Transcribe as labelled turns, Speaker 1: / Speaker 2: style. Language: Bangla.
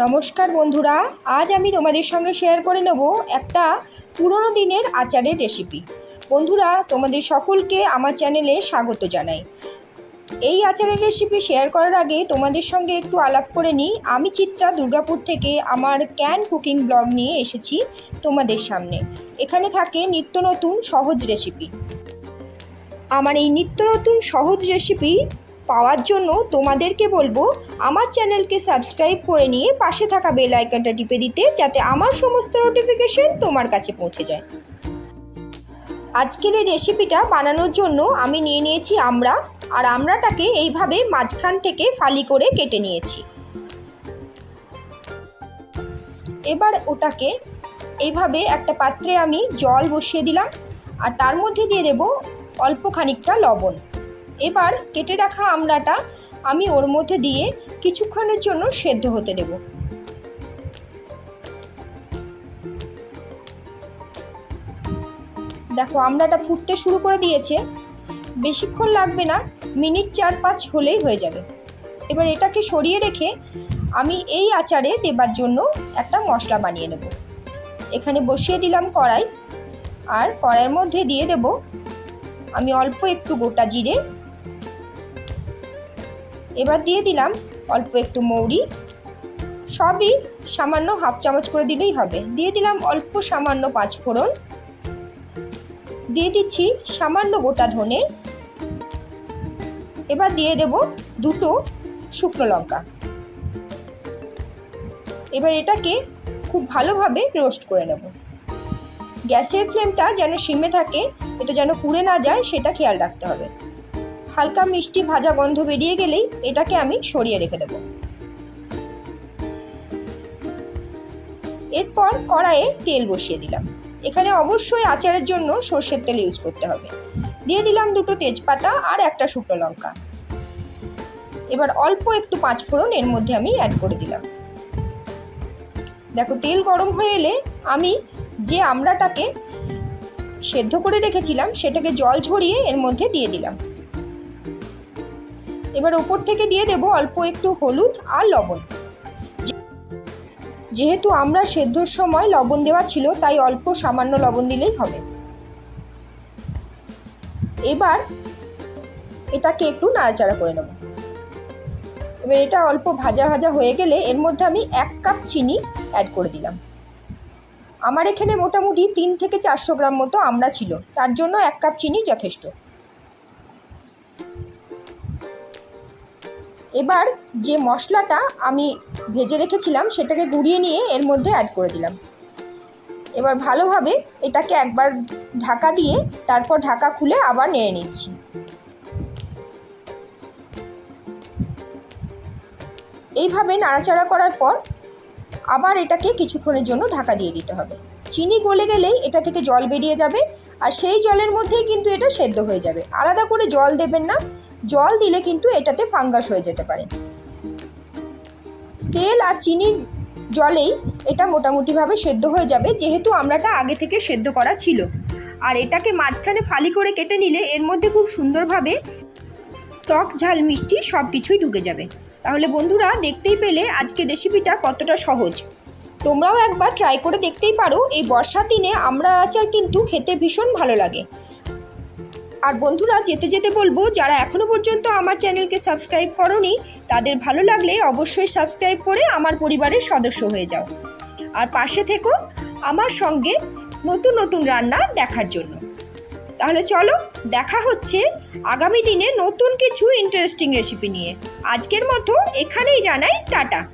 Speaker 1: নমস্কার বন্ধুরা, আজ আমি তোমাদের সঙ্গে শেয়ার করে নেব একটা পুরনো দিনের আচারের রেসিপি বন্ধুরা, তোমাদের সকলকে আমার চ্যানেলে স্বাগত জানাই। এই আচারের রেসিপি শেয়ার করার আগে তোমাদের সঙ্গে একটু আলাপ করে নিই। আমি চিত্রা, দুর্গাপুর থেকে আমার ক্যান কুকিং ব্লগ নিয়ে এসেছি তোমাদের সামনে। এখানে থাকে নিত্য নতুন সহজ রেসিপি আমার এই নিত্য নতুন সহজ রেসিপি পাওয়ার জন্য তোমাদেরকে বলব, আমার চ্যানেলকে সাবস্ক্রাইব করে নিয়ে পাশে থাকা বেল আইকনটা টিপে দিতে যাতে আমার সমস্ত নোটিফিকেশন তোমার কাছে পৌঁছে যায়। আজকের এই রেসিপিটা বানানোর জন্য আমি নিয়ে নিয়েছি আমরা, আর আমরাটাকে এইভাবে মাঝখান থেকে ফালি করে কেটে নিয়েছি। এবার ওটাকে এইভাবে একটা পাত্রে আমি জল বসিয়ে দিলাম, আর তার মধ্যে দিয়ে দেব অল্প খানিকটা লবণ। এবার কেটে রাখা আমড়াটা আমি ওর মধ্যে দিয়ে কিছুক্ষণের জন্য সেদ্ধ হতে দেব। দেখো, আমড়াটা ফুটতে শুরু করে দিয়েছে। বেশিক্ষণ লাগবে না, মিনিট চার পাঁচ হলেই হয়ে যাবে। এবার এটাকে সরিয়ে রেখে আমি এই আচারে দেবার জন্য একটা মশলা বানিয়ে নেব। এখানে বসিয়ে দিলাম কড়াই। আর কড়াইয়ের মধ্যে দিয়ে দেব আমি অল্প একটু গোটা জিরে এবার দিয়ে দিলাম অল্প একটু মৌরি। সবই সামান্য হাফ চামচ করে দিলেই হবে। দিয়ে দিলাম অল্প সামান্য পাঁচ ফোড়ন দিয়ে দিচ্ছি সামান্য গোটা ধনে। এবার দিয়ে দেব দুটো শুকনো লঙ্কা। এবার এটাকে খুব ভালোভাবে রোস্ট করে নেব। গ্যাসের ফ্লেমটা যেন সিমে থাকে, এটা যেন পুড়ে না যায়, সেটা খেয়াল রাখতে হবে। হালকা মিষ্টি ভাজা গন্ধ বেরিয়ে গেলেই এটাকে আমি সরিয়ে রেখে দেব। এরপর কড়াইয়ে তেল বসিয়ে দিলাম। এখানে অবশ্যই আচারের জন্য সর্ষের তেল ইউজ করতে হবে। দিয়ে দিলাম দুটো তেজপাতা আর একটা শুকনো লঙ্কা। এবার অল্প একটু পাঁচ ফোড়ন এর মধ্যে আমি অ্যাড করে দিলাম। দেখো তেল গরম হয়ে এলে আমি যে আমড়াটাকে সেদ্ধ করে রেখেছিলাম, সেটাকে জল ঝরিয়ে এর মধ্যে দিয়ে দিলাম। এবার ওপর থেকে দিয়ে দেব অল্প একটু হলুদ আর লবণ। যেহেতু আমরা সেদ্ধর সময় লবণ দেওয়া ছিল, তাই অল্প সামান্য লবণ দিলেই হবে। এবার এটাকে একটু নাড়াচাড়া করে নেব। এবার এটা অল্প ভাজা ভাজা হয়ে গেলে এর মধ্যে আমি এক কাপ চিনি অ্যাড করে দিলাম। আমার এখানে মোটামুটি তিন থেকে চারশো গ্রাম মতো আমরা ছিল, তার জন্য এক কাপ চিনি যথেষ্ট। এবার যে মশলাটা আমি ভেজে রেখেছিলাম, সেটাকে গুঁড়িয়ে নিয়ে এর মধ্যে অ্যাড করে দিলাম। এবার ভালোভাবে এটাকে একবার ঢাকা দিয়ে, তারপর ঢাকা খুলে আবার নেড়ে নিচ্ছি। এইভাবে নাড়াচাড়া করার পর আবার এটাকে কিছুক্ষণের জন্য ঢাকা দিয়ে দিতে হবে। চিনি গলে গেলেই এটা থেকে জল বেরিয়ে যাবে, আর সেই জলের মধ্যেই কিন্তু এটা সেদ্ধ হয়ে যাবে। আলাদা করে জল দেবেন না জল দিলে কিন্তু এটাতে ফাঙ্গাস হয়ে যেতে পারে। তেল আর চিনির জলেই এটা মোটামুটিভাবে সেদ্ধ হয়ে যাবে, যেহেতু আমরাটা আগে থেকে সেদ্ধ করা ছিল। আর এটাকে মাঝখানে ফালি করে কেটে নিলে এর মধ্যে খুব সুন্দরভাবে টক ঝাল মিষ্টি সব কিছুই ঢুকে যাবে। তাহলে বন্ধুরা, দেখতেই পেলে আজকে রেসিপিটা কতটা সহজ। তোমরাও একবার ট্রাই করে দেখতেই পারো, এই বর্ষার দিনে আমরা আচার কিন্তু খেতে ভীষণ ভালো লাগে। আর বন্ধুরা, যেতে যেতে বলব, যারা এখনও পর্যন্ত আমার চ্যানেলকে সাবস্ক্রাইব করনি, তাদের ভালো লাগলে অবশ্যই সাবস্ক্রাইব করে আমার পরিবারের সদস্য হয়ে যাও। আর পাশে থেকো আমার সঙ্গে নতুন নতুন রান্না দেখার জন্য। তাহলে চলো, দেখা হচ্ছে আগামী দিনে নতুন কিছু ইন্টারেস্টিং রেসিপি নিয়ে। আজকের মতো এখানেই জানাই, টাটা।